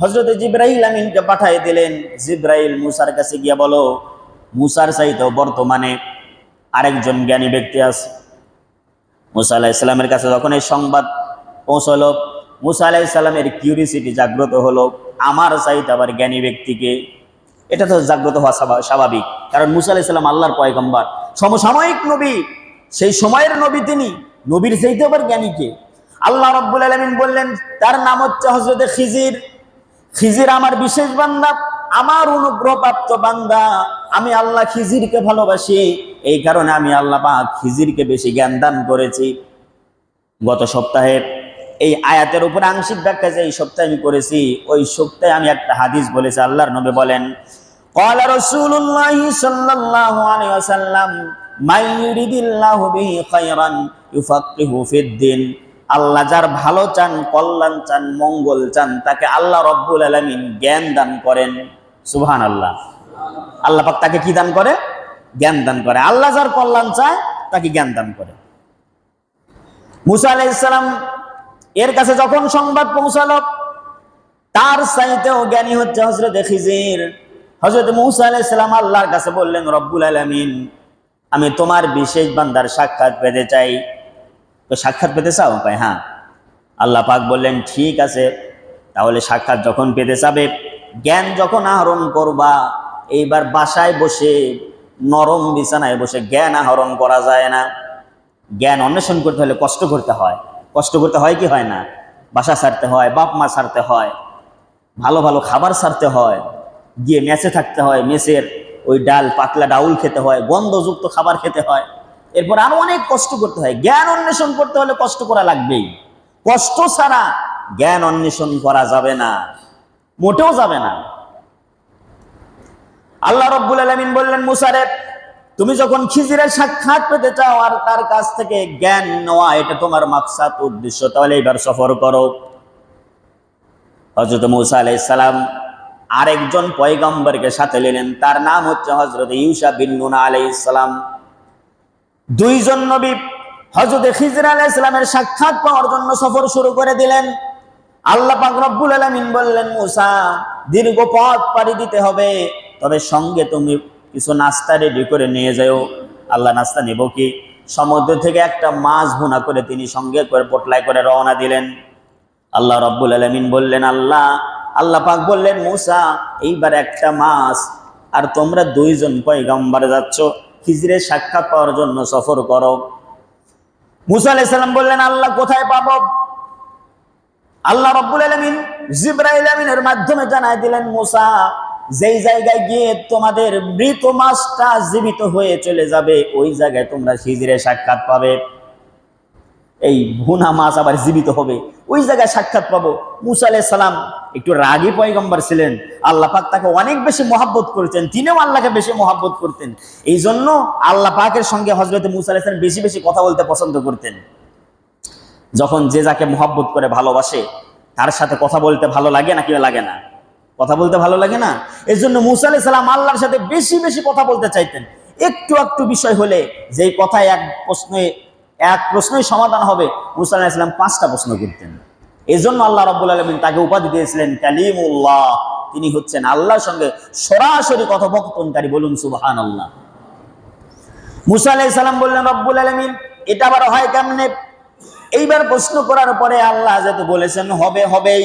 হজরত জিব্রাহিল আমিনকে পাঠিয়ে দিলেন। জিব্রাইল মুসার কাছে গিয়া বলো, মুসার চাইতেও বর্তমানে আরেকজন জ্ঞানী ব্যক্তি আছে। মুসা আলাহ ইসলামের কাছে যখন এই সংবাদ পৌঁছলো, মুসা আলাহ ইসলামের কিউরিসিটি জাগ্রত হলো, আমার চাইতে আবার জ্ঞানী ব্যক্তিকে এটা তো জাগ্রত হওয়া স্বাভাবিক, কারণ মুসা আলাহ ইসলাম আল্লাহর পয়গম্বর। সমসাময়িক নবী, সেই সময়ের নবী তিনি, নবীর চাইতে আবার জ্ঞানীকে আল্লাহ রব্বুল আলমিন বললেন, তার নাম হচ্ছে হজরত খিজির। খিজির আমার বিশেষ বান্দা আমার অনুগ্রহপ্রাপ্ত বান্দা আমি আল্লাহ খিজিরকে ভালোবাসি এই কারণে আমি আল্লাহ পাক খিজিরকে বেশি জ্ঞান দান করেছি গত সপ্তাহে এই আয়াতের উপর আংশিক ব্যাখ্যা যে এই সপ্তাহে আমি করেছি ওই সপ্তাহে আমি একটা হাদিস বলেছি আল্লাহর নবী বলেন قال رسول الله صلى الله عليه وسلم من يريد الله به خيرا يفقهه في الدين আল্লাহ যার ভালো চান, কল্যাণ চান, মঙ্গল চান, তাকে আল্লাহ রব্বুল আলমিন জ্ঞান দান করেন। সুহান আল্লাহ আল্লাহ পাক তাকে কি দান করে? জ্ঞান দান করে। আল্লাহ যার কল্যাণ চায়, তাকে জ্ঞান দান করে। মুসা আলাইসালাম এর কাছে যখন সংবাদ পৌঁছালো, তার চাইতেও জ্ঞানী হচ্ছে হজরত খিজির। হজরত মুসা আলাইসালাম আল্লাহর কাছে বললেন, রব্বুল আলমিন, আমি তোমার বিশেষ বান্দার সাক্ষাৎ পেতে চাই। তো সাক্ষাৎ পেতে চাও? কয় হ্যাঁ। আল্লাহ পাক বললেন, ঠিক আছে। তাহলে সাক্ষাৎ যখন পেতে চাবে, জ্ঞান যখন আহরণ করবা, এইবার বাসায় বসে, নরম বিছানায় বসে জ্ঞান আহরণ করা যায় না। জ্ঞান অন্বেষণ করতে হলে কষ্ট করতে হয়। কষ্ট করতে হয় কি হয় না? বাসা ছাড়তে হয়, বাপ মা ছাড়তে হয়, ভালো ভালো খাবার ছাড়তে হয়, গিয়ে মেসে থাকতে হয়, মেসের ওই ডাল, পাতলা ডাউল খেতে হয়, গন্ধযুক্ত খাবার খেতে হয়। এরপর আরও অনেক কষ্ট করতে হয়। জ্ঞান অন্বেষণ করতে হলে কষ্ট করা লাগবেই। কষ্ট ছাড়া জ্ঞান অন্বেষণ করা যাবে না, মোটেও যাবে না। আল্লাহ রব্বুল আলমিন বললেন মুসারে তুমি যখন খিজিরের সাক্ষাৎ পেতে চাও আর তার কাছ থেকে জ্ঞান নেওয়া, এটা তোমার মাকসাদ উদ্দেশ্য, তাহলে এবার সফর করো। হজরত মুসা আলাইসালাম আরেকজন পয়গম্বরকে সাথে নিলেন। তার নাম হচ্ছে হজরত ইউসা বিন নুনা আলাইসালাম দুইজন নবী হজরত খিজর আলাইসালামের সাক্ষাৎ পাওয়ার জন্য সফর শুরু করে দিলেন। আল্লাহ পাক রব্বুল আলামিন বললেন, মুসা, দীর্ঘ পথ পাড়ি দিতে হবে, তবে সঙ্গে তুমি কিছু নাস্তা রেডি করে নিয়ে যাও। আল্লাহ নাস্তা নেব কি? সমুদ্র থেকে একটা মাছ ভুনা করে তিনি সঙ্গে করে পোটলাই করে রওনা দিলেন। আল্লাহ রব্বুল আলমিন বললেন, আল্লাহ আল্লাহ পাক বললেন, মুসা, এইবার একটা মাছ, আর তোমরা দুইজন পয়গম্বরে যাচ্ছ খিজরের সাক্ষাৎ পাওয়ার জন্য সফর করো। মুসা আলাইসাল্লাম বললেন, আল্লাহ কোথায় পাব? আল্লাহ রব্বুল আলমিন জিব্রাইল আমিনের মাধ্যমে জানাই দিলেন, মুসা, যেই জায়গায় গিয়ে তোমাদের মৃত মাছটা জীবিত হয়ে চলে যাবে, ওই জায়গায় তোমরা খিজিরে সাক্ষাৎ পাবে। এই ভুনা মাছ আবার জীবিত হবে। ওই জায়গায় সাক্ষাৎ পাবো। মুসা আলাইহিস সালাম একটু রাগী পয়গম্বর ছিলেন। আল্লাহ পাক তাকে অনেক বেশি মহাব্বত করেছেন। তিনিও আল্লাহকে বেশি মহাব্বত করতেন। এই জন্য আল্লাহ পাকের সঙ্গে হজরত মুসা আলাইহিস সালাম বেশি বেশি কথা বলতে পছন্দ করতেন। যখন যে যাকে মহাব্বত করে ভালোবাসে, তার সাথে কথা বলতে ভালো লাগে না কেউ লাগে না? কথা বলতে ভালো লাগে না? এই জন্য মুসা আলাইহিস সালাম আল্লাহর সাথে বেশি বেশি কথা বলতে চাইতেন। একটু একটু বিষয় হলে যেই কথায় এক প্রশ্নে এক প্রশ্নই সমাধান হবে। মুসা আলাইহিস সালাম পাঁচটা প্রশ্ন করতেন। এই জন্য আল্লাহ রব্বুল আলমিন তাকে উপাধি দিয়েছিলেন কালিমুল্লাহ। তিনি হচ্ছেন আল্লাহর সঙ্গে সরাসরি কথোপকথনকারী। বলুন সুবাহান আল্লাহ মুসা আলাইহিস সালাম বললেন, রব্বুল আলমিন, এটা আবার হয় কেমনে? এইবার প্রশ্ন করার পরে আল্লাহ যেহেতু বলেছেন, হবে, হবেই।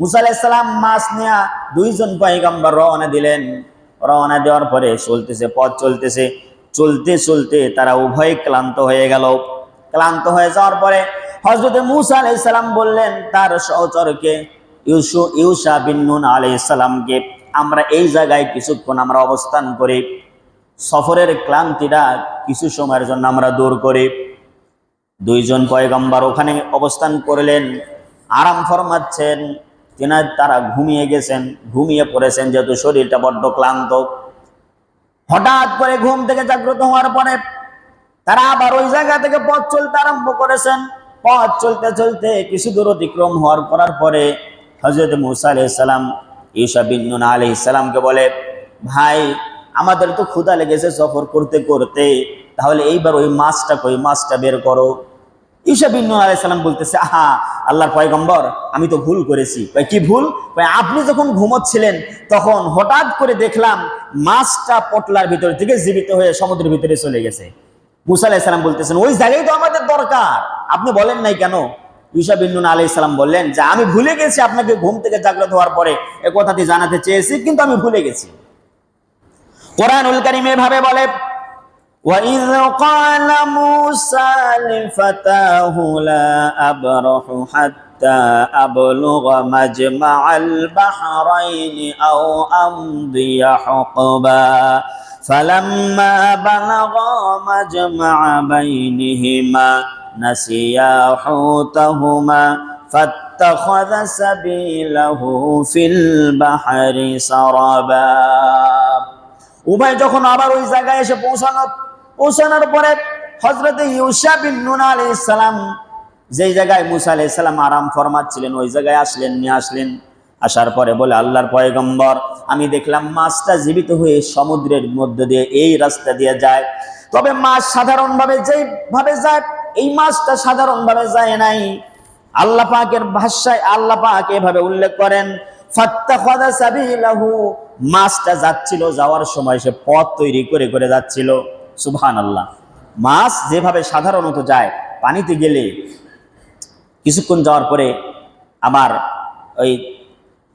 মুসা আলাইসালাম মাছ নেয়া দুইজন পয়গাম্বার রওনা দিলেন। রওনা দেওয়ার পরে চলতেছে, পথ চলতেছে। চলতে চলতে তারা উভয় ক্লান্ত হয়ে গেল। ক্লান্ত হয়ে যাওয়ার পরে হজরত মুসা আলাইসালাম বললেন, তার সহচরকে ইউসু, ইউসা বিন নুন আলাইসালামকে আমরা এই জায়গায় কিছুক্ষণ আমরা অবস্থান করি। সফরের ক্লান্তিটা কিছু সময়ের জন্য আমরা দূর করি। দুইজন পয়গম্বর ওখানে অবস্থান করলেন, আরাম ফরমাচ্ছেন। তেনার তারা ঘুমিয়ে গেছেন, ঘুমিয়ে পড়েছেন যেহেতু শরীরটা বড্ড ক্লান্ত। হঠাৎ করে ঘুম থেকে জাগ্রত হওয়ার পরে তারা আবার ওই জায়গা থেকে পথ চলতে আরম্ভ করেছেন। পথ চলতে চলতে কিছু দূর অতিক্রম হওয়ার করার পরে হজরত মুসা আলাইসালাম ইসা বিন আলি ইসালামকে বলে, ভাই, আমাদের তো ক্ষুধা লেগেছে সফর করতে করতে। তাহলে এইবার ওই মাছটা ওই মাছটা বের করো। ঈশা বিন আলাইসালাম বলতেছে, আহা, আল্লাহর পয়গম্বর, আমি তো ভুল করেছি। কি ভুল? আপনি যখন ঘুমোচ্ছিলেন, তখন হঠাৎ করে দেখলাম মাছটা পটলার ভিতর থেকে জীবিত হয়ে সমুদ্রের ভিতরে চলে গেছে। মুসা আলাইসালাম বলতেছেন ওই জায়গায় তো আমাদের দরকার আপনি বলেন নাই কেন ইউসা বিন্নুন আলাইসালাম বললেন যে আমি ভুলে গেছি আপনাকে ঘুম থেকে জাগ্রত হওয়ার পরে এ কথাটি জানাতে চেয়েছি কিন্তু আমি ভুলে গেছি কোরআনুল কারিম এভাবে বলে وَإِذْ قَالَ مُوسَى لِفَتَاهُ لَا أَبْرَحُ حَتَّى أَبْلُغَ مَجْمَعَ الْبَحْرَيْنِ أَوْ أَمْضِيَ حُقُبًا فَلَمَّا بَلَغَا مَجْمَعَ بَيْنِهِمَا نَسِيَا حُوتَهُمَا فَاتَّخَذَ سَبِيلَهُ فِي الْبَحْرِ سَرَبًا উভয় যখন আবার ওই জায়গায় এসে পৌঁছানো পৌঁছানোর পরে হজরত ইউসা বিন নুন আলাইহিস সালাম যেই জায়গায় মুসা আলাইহিস সালাম আরাম ফরমাচ্ছিলেন ওই জায়গায় আসলেন নিয়ে আসলেন আসার পরে বলে, আল্লাহর পয়গম্বর, আমি দেখলাম মাছটা জীবিত হয়ে সমুদ্রের মধ্যে দিয়ে এই রাস্তা দিয়ে যায়। তবে মাছ সাধারণভাবে যেভাবে যায়, এই মাছটা সাধারণভাবে যায় নাই। আল্লাহ পাকের ভাষায় আল্লাহ পাক এভাবে উল্লেখ করেন মাছটা যাচ্ছিল, যাওয়ার সময় সে পথ তৈরি করে করে যাচ্ছিল। সুবহানাল্লাহ। মাছ যেভাবে সাধারণত যায়, পানিতে গেলে কিছুক্ষণ যাওয়ার পরে আবার ওই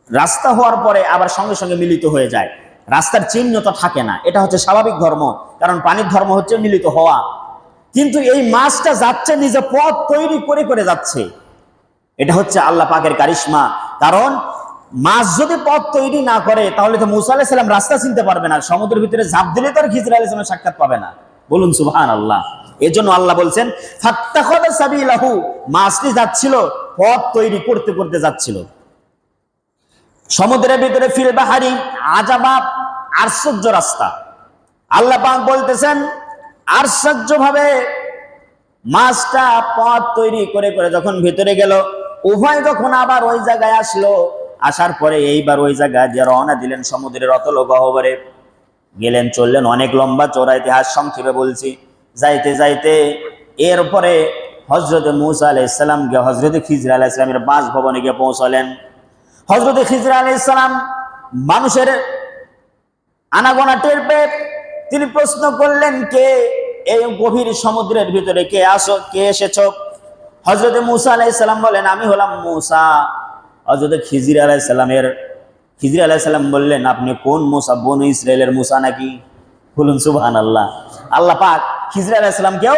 রাস্তা হওয়ার পরে আবার সঙ্গে সঙ্গে মিলিত হয়ে যায়। রাস্তার চিহ্নতা থাকে না, এটা হচ্ছে স্বাভাবিক ধর্ম, কারণ পানির ধর্ম হচ্ছে মিলিত হওয়া। কিন্তু এই মাছটা যাচ্ছে নিজে পথ তৈরি করে করে যাচ্ছে। এটা হচ্ছে আল্লাহ পাকের কারিশমা, কারণ মাছ যদি পথ তৈরি না করে, তাহলে তো মুসা আলাইসাল্লাম রাস্তা চিনতে পারবে না, সমুদ্রের ভিতরে ঝাঁপ দিলে তো আর খিজর আলাইসালামের সাক্ষাৎ পাবে না। বলুন সুবহান আল্লাহ এর জন্য আল্লাহ বলছেন সাবিলাহু, মাছটি যাচ্ছিল, পথ তৈরি করতে করতে যাচ্ছিল। সমুদ্রের ভিতরে ফিল বাহারি, আজাবা আশ্চর্য রাস্তা। আল্লাহ বলতেছেন আশ্চর্য ভাবে মাছটা পথ তৈরি করে করে যখন ভিতরে গেল, উভয় যখন আবার ওই জায়গায় আসলো, আসার পরে এইবার ওই জায়গায় যে রওনা দিলেন সমুদ্রের অতল গহবরে, গেলেন, চললেন অনেক লম্বা চোরা ইতিহাস সংক্ষেপে বলছি। যাইতে যাইতে এরপরে হজরত মুসা আলাহ গিয়ে হজরত খিজরা আলাহ ইসলামের বাসভবনে গিয়ে পৌঁছলেন। হজরত খিজরা আলাহ ইসলাম মানুষের আনাগোনা টের পেয়ে তিনি প্রশ্ন করলেন, কে এই গভীর সমুদ্রের ভিতরে কে আসো কে এসেছ? হজরত মুসা আলাইসাল্লাম বলেন, আমি হলাম মুসা। হজরত খিজির আলাইসাল্লামের খিজির আলাইসাল্লাম বললেন, আপনি কোন মুসা? বন ইসরায়েলের মুসা নাকি? বলুন সুবহান আল্লাহ আল্লাহ পাক খিজির আলাইসাল্লামকেও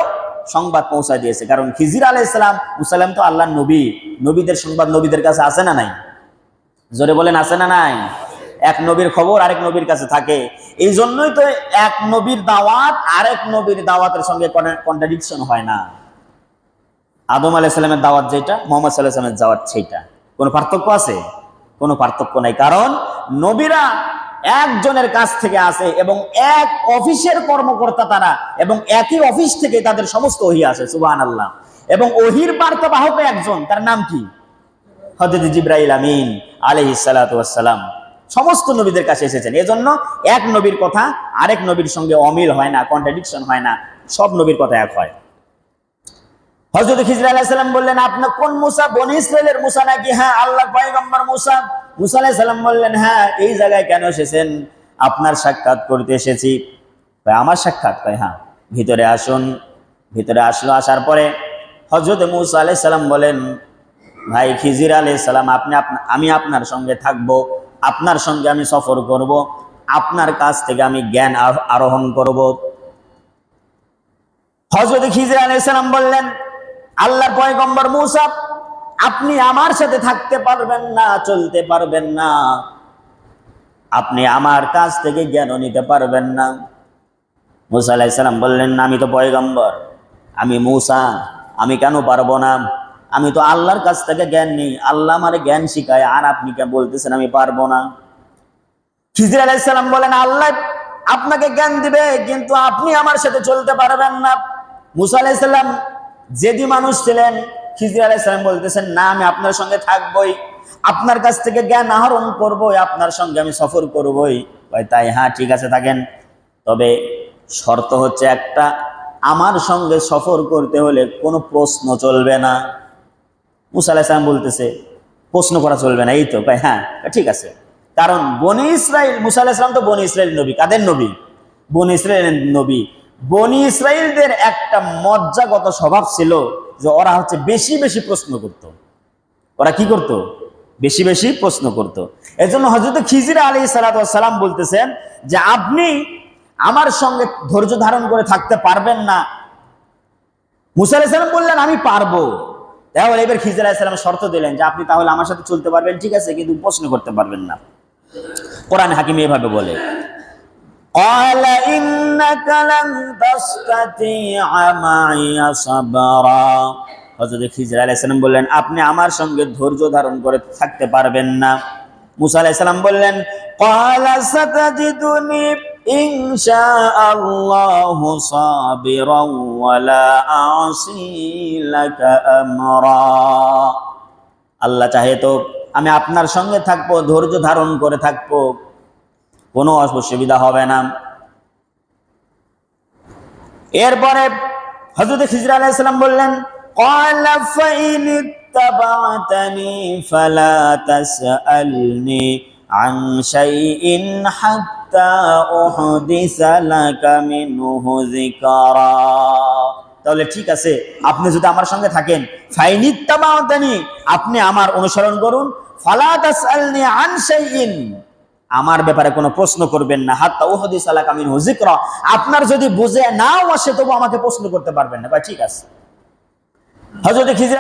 সংবাদ পৌঁছা দিয়েছে। কারণ খিজির আলাইসাল্লাম মুসাল্লাম তো আল্লাহ নবী। নবীদের সংবাদ নবীদের কাছে আছে না নাই? জোরে বলেন, আছে না নাই? এক নবীর খবর আরেক নবীর কাছে থাকে। এই জন্যই তো এক নবীর দাওয়াত আরেক নবীর দাওয়াতের সঙ্গে কন্ট্রাডিকশন হয় না। আদম আলাইসাল্লামের দাওয়াত যেটা, মোহাম্মদ সাল্লাহ সাল্লামের দাওয়াত সেইটা। কোনো পার্থক্য আছে? কোনো পার্থক্য নাই। কারণ নবীরা একজনের কাছ থেকে আসে এবং এক অফিসের কর্মকর্তা তারা এবং একই অফিস থেকে তাদের সমস্ত ওহি আসে সুবাহ আল্লাহ এবং ওহির বার্তাবাহক একজন, তার নাম কি? হজরত জিব্রাইল আমিন আলহ সালাতাম সমস্ত নবীদের কাছে এসেছেন। এজন্য এক নবীর কথা আরেক নবীর সঙ্গে অমিল হয় না কন্ট্রাডিকশন হয় না, সব নবীর কথা এক হয়। হজরত খিজরা আলাইসাল্লাম বললেন, আপনার কোন মুসা? বন ইসরায়েলের মুসা নাকি? হ্যাঁ আল্লাহ পয়গম্বর মুসা। মুসা আলাইসাল্লাম বললেন হ্যাঁ এই জায়গায় কেন এসেছেন? আপনার সাক্ষাৎ করতে এসেছি। আমার সাক্ষাৎ? কয় হ্যাঁ ভিতরে আসুন। ভিতরে আসলো, আসার পরে হজরত মুসা আলাইসাল্লাম বলেন ভাই খিজির আলাইসাল্লাম আপনি আমি আপনার সঙ্গে থাকব, আপনার সঙ্গে আমি সফর করব, আপনার কাছ থেকে আমি জ্ঞান আরো- আরোহণ করব। হজরত খিজির আলাইসালাম বললেন, আল্লাহর পয়গম্বর মুসা, আপনি আমার সাথে থাকতে পারবেন না, চলতে পারবেন না। আপনি আমার কাছ থেকে জ্ঞান নিতে পারবেন না। মুসা আলাইসালাম বললেন না আমি তো পয়গম্বর, আমি মুসা, আমি কেন পারব না? আমি তো আল্লাহর কাছ থেকে জ্ঞান নেই। আল্লাহ আমারে জ্ঞান শিখায়, আর আপনি কে বলতেছেন আমি পারব না। খিজির আলাইসালাম বলেন, আল্লাহ আপনাকে জ্ঞান দিবে, কিন্তু আপনি আমার সাথে চলতে পারবেন না। মুসা আলাইসাল্লাম যেদি মানুষ ছিলেন। খিজির আলাইসালাম বলতেছেন, না, আমি আপনার সঙ্গে থাকবই। আপনার কাছ থেকে জ্ঞান আহরণ করবই, আপনার সঙ্গে আমি সফর করবই। তাই হ্যাঁ ঠিক আছে, থাকেন। তবে শর্ত হচ্ছে একটা, আমার সঙ্গে সফর করতে হলে কোনো প্রশ্ন চলবে না। মুসা আলাহিসাল্লাম বলতেছে, প্রশ্ন করা চলবে না, এই তো হ্যাঁ ঠিক আছে। কারণ বনি ইসরায়েল মুসা আলাহিসাম তো বনি ইসরায়েল নবী, কাদের নবী? বনি ইসরায়েল নবী। বনি ইসরায়েলদের একটা মজ্জাগত স্বভাব ছিল যে ওরা হচ্ছে বেশি বেশি প্রশ্ন করত। ওরা কি করত? বেশি বেশি প্রশ্ন করত। এজন্য হজরত খিজির আলী সালাম বলতেছেন যে, আপনি আমার সঙ্গে ধৈর্য ধারণ করে থাকতে পারবেন না। মুসা আলাহিসাল্লাম বললেন, আমি পারব। তাহলে এবার খিজির আলাহিসাল্লাম শর্ত দিলেন যে আপনি তাহলে আমার সাথে চলতে পারবেন ঠিক আছে কিন্তু প্রশ্ন করতে পারবেন না কোরআন হাকিম এভাবে বলে قال إنك لن تستطيع معي صبرا হযরত খিজর আলাইহিস সালাম বললেন আপনি আমার সঙ্গে ধৈর্য ধারণ করে থাকতে পারবেন না মুসা আলাইহিস সালাম বললেন قال ستجدني إن شاء الله صابرا ولا أعصي لك أمرا আল্লাহ চাহে তো আমি আপনার সঙ্গে থাকবো ধৈর্য ধারণ করে থাকবো কোনো অসুবিধা হবে না এরপরে হজরত খিজর আলাইসালাম বললেন قال فإن اتبعتني فلا تسألني عن شيء حتى أحدث لك منه ذكرا তাহলে ঠিক আছে আপনি যদি আমার সঙ্গে থাকেন ফাইনিত্তাবাতানি আপনি আমার অনুসরণ করুন ফালা তাসআলনি আন শাইইন আমার ব্যাপারে কোনো প্রশ্ন করবেন না হাত্তা ওহদি সালাক আমিন হুজিকরা আপনার যদি বুঝে নাও আসে তবু আমাকে প্রশ্ন করতে পারবেন না বা ঠিক আছে হজরত খিজরা